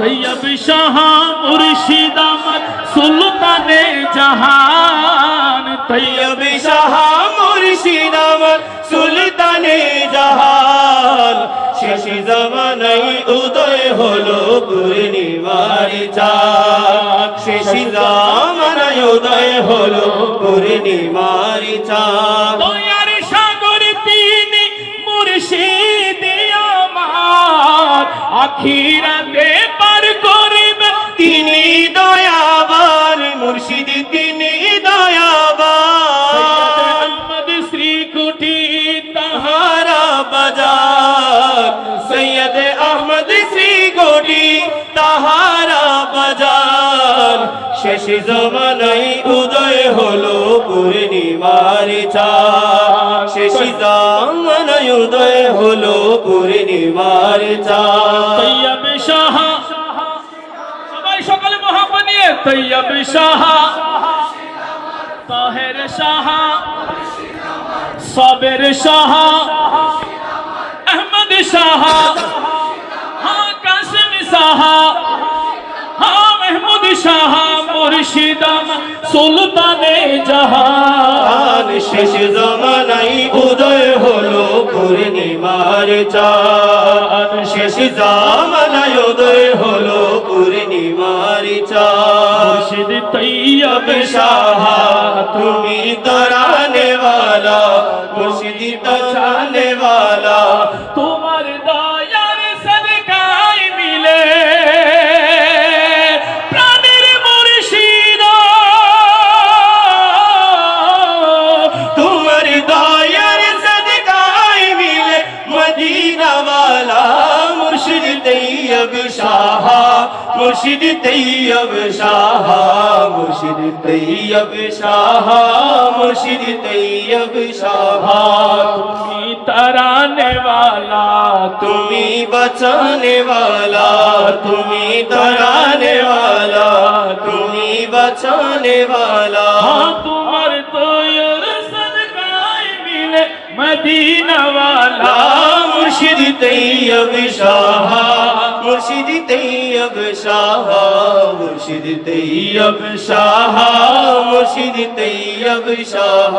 তৈয়ব শাহ মুর্শিদ আমার সুলতানে জাহান। তৈয়ব শাহ মুর্শিদ আমার সুলতানে জাহান। শেষ জমানাই উদয় হলো পূর্ণিমার চাঁদ। শেষ জমানাই উদয় হলো পূর্ণিমার চাঁদ। দয়ার সাগর তিনি মুর্শিদ আমার। আখিরাতে তিনি দয়াবান শ্রী কুটি তাহার হারা বাজার সৈয়দ আহমদ শ্রী গোটি তাহারা বাজার শেষ জমানাই উদয় হলো পূর্ণিমার চাঁদ। শেষ জমানাই উদয় হলো পূর্ণিমার চাঁদ। তৈয়ব শাহ। সবাই সকালে মহাপা নিয়ে তৈয়ব শাহ। শাহ, সবের শাহ, আহমদ শাহ হ্যাঁ কাসিম শাহ হ্যাঁ মেহমুদ শাহ মুর্শিদাম সুলতানে জাহান। শেষ জমানাই উদয় হলো পূর্ণিমার চাঁদ। শেষ জমানাই উদয় হলো তৈয়ব अब शाह तुम्ही तराने वाला मुर्शिद तराने वाला তোমার দয়ার সদকায় মিলে প্রাণের মুর্শিদ तुम्हारी दायर सदकाए मिले मदीना वाला मुर्शिद तैयब शाह मुर्शिद तैयब शाह मुर्शिद तैयब शाह मुर्शिद तैयब शाह তুমি তারানে वाला तुम्ही बचाने वाला तुम्ही तराने वाला तुम्ही बचाने वाला हाँ তোমার দয়ার সদকায় মিলে মদিনা वाला मुर्शिद तैयब शाह মুর্শিদ তৈয়ব শাহ মুর্শিদ তৈয়ব শাহ।